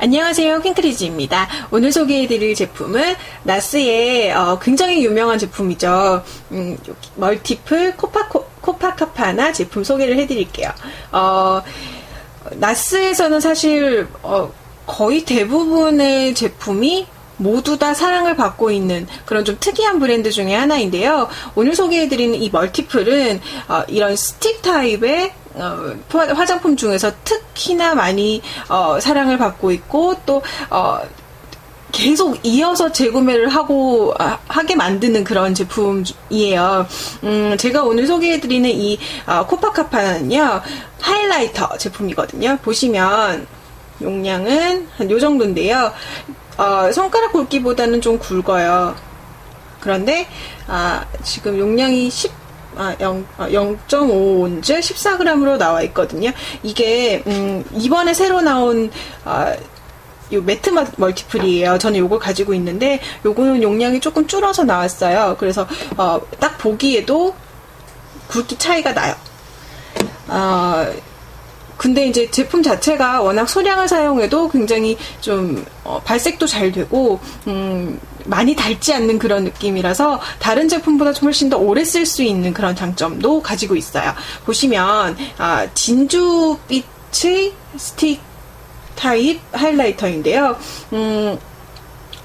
안녕하세요. 핑크리즈입니다. 오늘 소개해드릴 제품은 나스의 어, 굉장히 유명한 제품이죠. 음, 멀티플 코파, 코파카파나 제품 소개를 해드릴게요. 어, 나스에서는 사실 어, 거의 대부분의 제품이 모두 다 사랑을 받고 있는 그런 좀 특이한 브랜드 중에 하나인데요. 오늘 소개해드리는 이 멀티플은 어, 이런 스틱 타입의 어, 화장품 중에서 특히나 많이 어, 사랑을 받고 있고 또 어, 계속 이어서 재구매를 하고 아, 하게 만드는 그런 제품이에요. 음, 제가 오늘 소개해드리는 이 어, 코파카파는요 하이라이터 제품이거든요. 보시면 용량은 한 요 정도인데요. 어, 손가락 굵기보다는 좀 굵어요. 그런데 아, 지금 용량이 10 아, 0, 0.5온즈 아, 14g으로 나와 있거든요. 이게 음, 이번에 새로 나온 아, 요 매트 멀티플이에요. 저는 요걸 가지고 있는데 요거는 용량이 조금 줄어서 나왔어요. 그래서 어, 딱 보기에도 굵기 차이가 나요. 어, 근데 이제 제품 자체가 워낙 소량을 사용해도 굉장히 좀 어, 발색도 잘 되고 음, 많이 닳지 않는 그런 느낌이라서 다른 제품보다 좀 훨씬 더 오래 쓸 수 있는 그런 장점도 가지고 있어요. 보시면 아, 진주빛의 스틱 타입 하이라이터인데요. 음,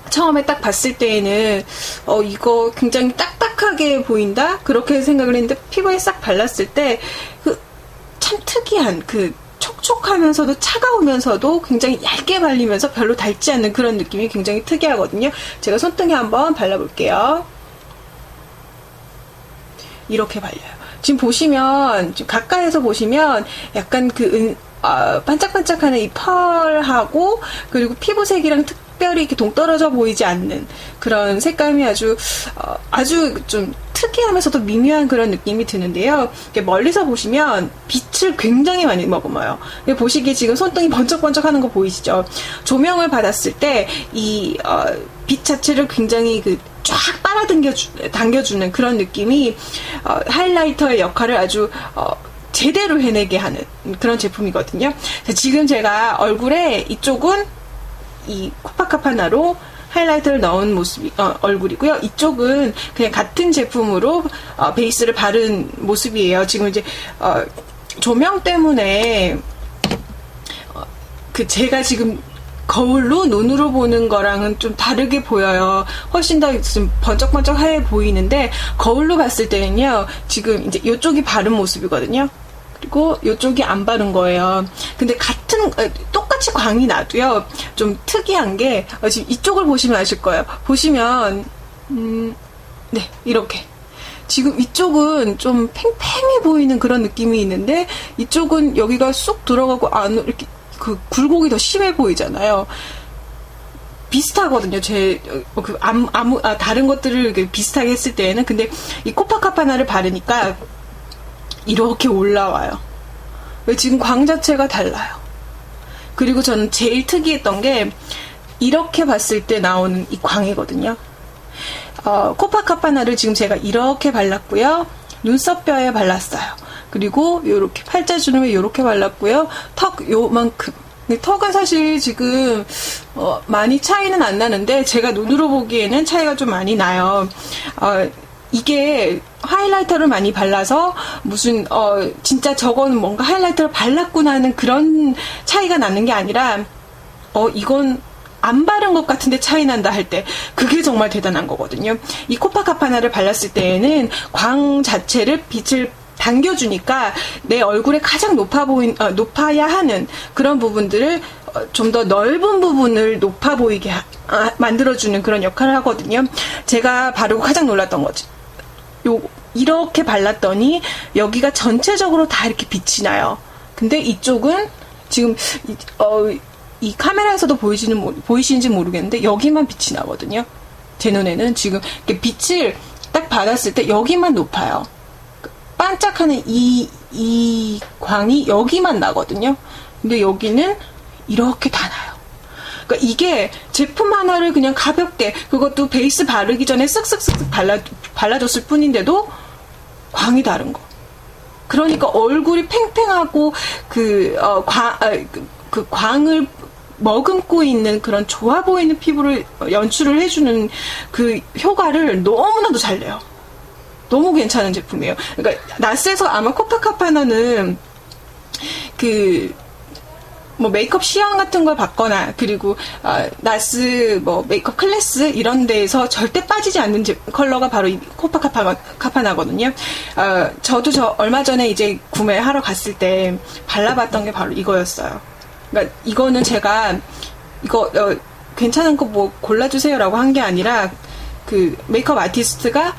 처음에 딱 봤을 때에는 어 이거 굉장히 딱딱하게 보인다 그렇게 생각을 했는데 피부에 싹 발랐을 때 그 참 특이한 그 촉촉하면서도 차가우면서도 굉장히 얇게 발리면서 별로 닳지 않는 그런 느낌이 굉장히 특이하거든요. 제가 손등에 한번 발라볼게요. 이렇게 발려요. 지금 보시면 지금 가까이서 보시면 약간 그 은, 어, 반짝반짝하는 이 펄하고 그리고 피부색이랑 특 별히 이렇게 동떨어져 보이지 않는 그런 색감이 아주 어, 아주 좀 특이하면서도 미묘한 그런 느낌이 드는데요. 멀리서 보시면 빛을 굉장히 많이 머금어요. 보시기에 지금 손등이 번쩍번쩍 하는 거 보이시죠? 조명을 받았을 때 이빛 어, 자체를 굉장히 그 쫙 빨아당겨 당겨주는 그런 느낌이 어, 하이라이터의 역할을 아주 어, 제대로 해내게 하는 그런 제품이거든요. 지금 제가 얼굴에 이쪽은 이 코파카파나로 하이라이터를 넣은 모습이 어, 얼굴이고요. 이쪽은 그냥 같은 제품으로 어, 베이스를 바른 모습이에요. 지금 이제 어, 조명 때문에 어, 그 제가 지금 거울로 눈으로 보는 거랑은 좀 다르게 보여요. 훨씬 더 좀 번쩍번쩍 하얘 보이는데 거울로 봤을 때는요. 지금 이제 이쪽이 바른 모습이거든요. 그리고 이쪽이 안 바른 거예요. 근데 같은 어, 똑같이 광이 나도요. 좀 특이한 게 어, 지금 이쪽을 보시면 아실 거예요. 보시면 음, 네 이렇게 지금 이쪽은 좀 팽팽해 보이는 그런 느낌이 있는데 이쪽은 여기가 쑥 들어가고 안 이렇게 그 굴곡이 더 심해 보이잖아요. 비슷하거든요. 제 그 아무 아, 다른 것들을 비슷하게 했을 때에는 근데 이 코파카파나를 바르니까 이렇게 올라와요. 왜 지금 광 자체가 달라요. 그리고 저는 제일 특이했던 게 이렇게 봤을 때 나오는 이 광이거든요. 어, 코파카파나를 지금 제가 이렇게 발랐고요. 눈썹뼈에 발랐어요. 그리고 이렇게 팔자 주름에 이렇게 발랐고요. 턱 요만큼. 턱은 사실 지금 어, 많이 차이는 안 나는데 제가 눈으로 보기에는 차이가 좀 많이 나요. 어, 이게 하이라이터를 많이 발라서 무슨 어 진짜 저거는 뭔가 하이라이터를 발랐구나 하는 그런 차이가 나는 게 아니라 어 이건 안 바른 것 같은데 차이 난다 할 때 그게 정말 대단한 거거든요. 이 코파카파나를 발랐을 때에는 광 자체를 빛을 당겨주니까 내 얼굴에 가장 높아 보인 어, 높아야 하는 그런 부분들을 어, 좀더 넓은 부분을 높아 보이게 하, 아, 만들어주는 그런 역할을 하거든요. 제가 바르고 가장 놀랐던 거지. 요 이렇게 발랐더니 여기가 전체적으로 다 이렇게 빛이 나요. 근데 이쪽은 지금 어, 이 카메라에서도 보이시는 보이시는지 모르겠는데 여기만 빛이 나거든요. 제 눈에는 지금 빛을 딱 받았을 때 여기만 높아요. 반짝하는 이, 이 광이 여기만 나거든요. 근데 여기는 이렇게 다 나요. 그러니까 이게 제품 하나를 그냥 가볍게 그것도 베이스 바르기 전에 쓱쓱쓱 발라 발라줬을 뿐인데도 광이 다른 거. 그러니까 얼굴이 팽팽하고 그, 어, 광, 아, 그, 그 광을 머금고 있는 그런 좋아 보이는 피부를 연출을 해주는 그 효과를 너무나도 잘 내요. 너무 괜찮은 제품이에요. 그러니까 나스에서 아마 코파카파나는 그 뭐 메이크업 시험 같은 걸 받거나 그리고 어, 나스 뭐 메이크업 클래스 이런 데에서 절대 빠지지 않는 제, 컬러가 바로 이 코파카파나거든요. 어, 저도 저 얼마 전에 이제 구매하러 갔을 때 발라봤던 게 바로 이거였어요. 그러니까 이거는 제가 이거 어, 괜찮은 거 뭐 골라주세요라고 한 게 아니라 그 메이크업 아티스트가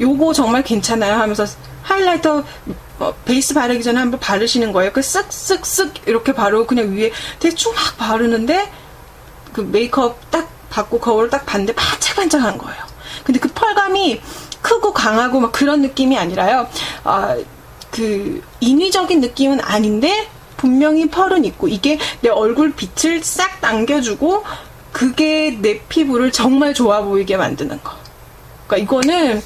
요거 정말 괜찮아요 하면서 하이라이터 어, 베이스 바르기 전에 한번 바르시는 거예요. 그 쓱쓱쓱 이렇게 바르고 그냥 위에 대충 막 바르는데 그 메이크업 딱 받고 거울을 딱 봤는데 반짝반짝한 거예요. 근데 그 펄감이 크고 강하고 막 그런 느낌이 아니라요. 아, 그 인위적인 느낌은 아닌데 분명히 펄은 있고 이게 내 얼굴 빛을 싹 당겨주고 그게 내 피부를 정말 좋아 보이게 만드는 거. 그러니까 이거는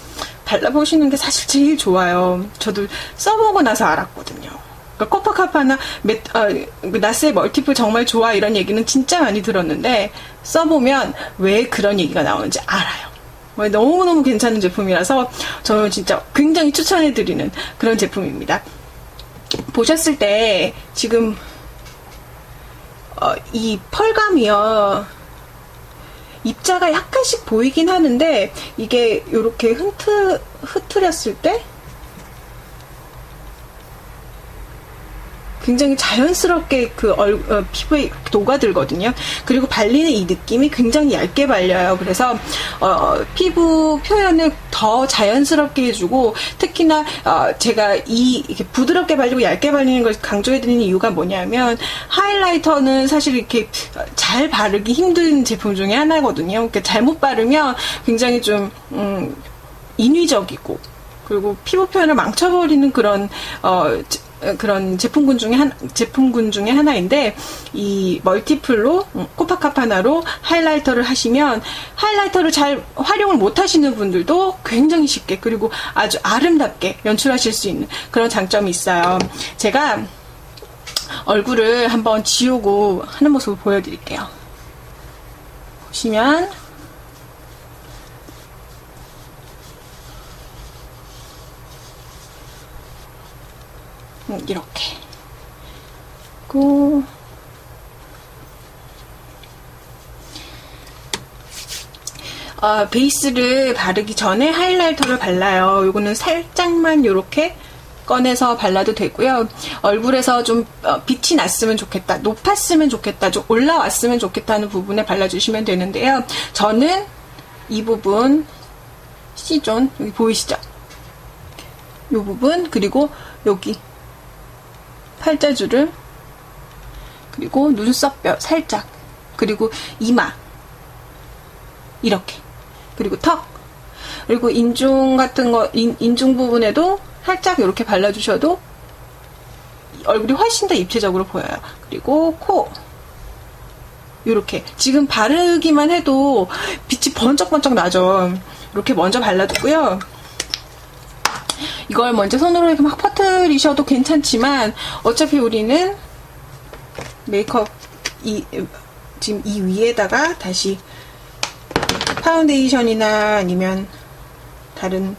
발라보시는 게 사실 제일 좋아요. 저도 써보고 나서 알았거든요. 그러니까 코파카파나 메, 어, 나스의 멀티플 정말 좋아 이런 얘기는 진짜 많이 들었는데 써보면 왜 그런 얘기가 나오는지 알아요. 뭐 너무너무 괜찮은 제품이라서 저는 진짜 굉장히 추천해드리는 그런 제품입니다. 보셨을 때 지금 어, 이 펄감이요. 입자가 약간씩 보이긴 하는데 이게 이렇게 흔트 흐트렸을 때 굉장히 자연스럽게 그 얼, 어, 피부에 녹아들거든요. 그리고 발리는 이 느낌이 굉장히 얇게 발려요. 그래서 어, 피부 표현을 더 자연스럽게 해주고 특히나 어, 제가 이 부드럽게 발리고 얇게 발리는 걸 강조해드리는 이유가 뭐냐면 하이라이터는 사실 이렇게 잘 바르기 힘든 제품 중에 하나거든요. 그러니까 잘못 바르면 굉장히 좀 음, 인위적이고 그리고 피부 표현을 망쳐버리는 그런 어, 그런 제품군 중에 한 제품군 중에 하나인데 이 멀티플로 음, 코파카파나로 하이라이터를 하시면 하이라이터를 잘 활용을 못 하시는 분들도 굉장히 쉽게 그리고 아주 아름답게 연출하실 수 있는 그런 장점이 있어요. 제가 얼굴을 한번 지우고 하는 모습을 보여드릴게요. 보시면 이렇게. 고 어, 베이스를 바르기 전에 하이라이터를 발라요. 이거는 살짝만 이렇게 꺼내서 발라도 되고요. 얼굴에서 좀 어, 빛이 났으면 좋겠다, 높았으면 좋겠다, 좀 올라왔으면 좋겠다는 부분에 발라주시면 되는데요. 저는 이 부분 C존 여기 보이시죠? 이 부분 그리고 여기 팔자주를 그리고 눈썹뼈 살짝 그리고 이마 이렇게 그리고 턱 그리고 인중 같은 거 인, 인중 부분에도 살짝 이렇게 발라주셔도 얼굴이 훨씬 더 입체적으로 보여요. 그리고 코 이렇게 지금 바르기만 해도 빛이 번쩍번쩍 나죠. 이렇게 먼저 발라두고요. 이걸 먼저 손으로 이렇게 막 퍼뜨리셔도 괜찮지만 어차피 우리는 메이크업 이 지금 이 위에다가 다시 파운데이션이나 아니면 다른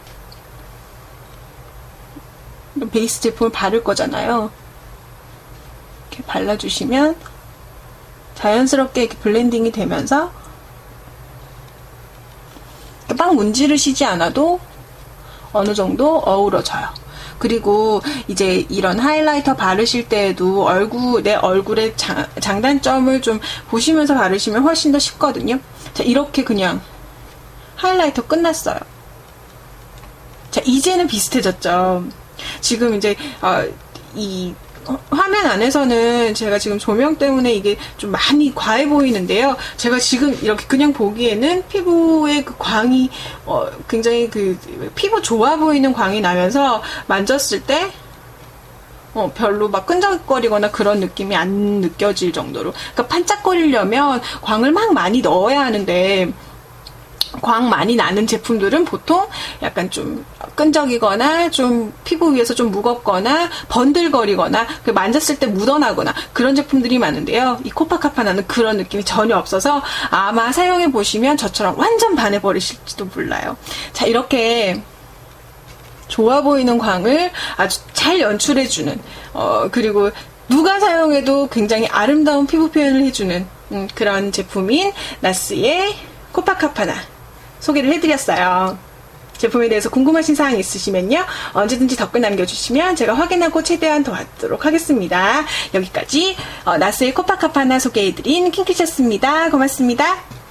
베이스 제품을 바를 거잖아요. 이렇게 발라주시면 자연스럽게 이렇게 블렌딩이 되면서 빵 문지르시지 않아도 어느 정도 어우러져요. 그리고 이제 이런 하이라이터 바르실 때에도 얼굴, 내 얼굴의 장, 장단점을 좀 보시면서 바르시면 훨씬 더 쉽거든요. 자, 이렇게 그냥 하이라이터 끝났어요. 자, 이제는 비슷해졌죠. 지금 이제, 어, 이 화면 안에서는 제가 지금 조명 때문에 이게 좀 많이 과해 보이는데요. 제가 지금 이렇게 그냥 보기에는 피부에 그 광이 어, 굉장히 그 피부 좋아 보이는 광이 나면서 만졌을 때 어, 별로 막 끈적거리거나 그런 느낌이 안 느껴질 정도로. 그러니까 반짝거리려면 광을 막 많이 넣어야 하는데 광 많이 나는 제품들은 보통 약간 좀 끈적이거나 좀 피부 위에서 좀 무겁거나 번들거리거나 그 만졌을 때 묻어나거나 그런 제품들이 많은데요. 이 코파카파나는 그런 느낌이 전혀 없어서 아마 사용해 보시면 저처럼 완전 반해버리실지도 몰라요. 자 이렇게 좋아 보이는 광을 아주 잘 연출해주는 어 그리고 누가 사용해도 굉장히 아름다운 피부 표현을 해주는 음, 그런 제품인 나스의 코파카파나 소개를 해드렸어요. 제품에 대해서 궁금하신 사항 있으시면요. 언제든지 댓글 남겨주시면 제가 확인하고 최대한 도와드리도록 하겠습니다. 여기까지 어, 나스의 코파카파나 소개해드린 킹키셨습니다. 고맙습니다.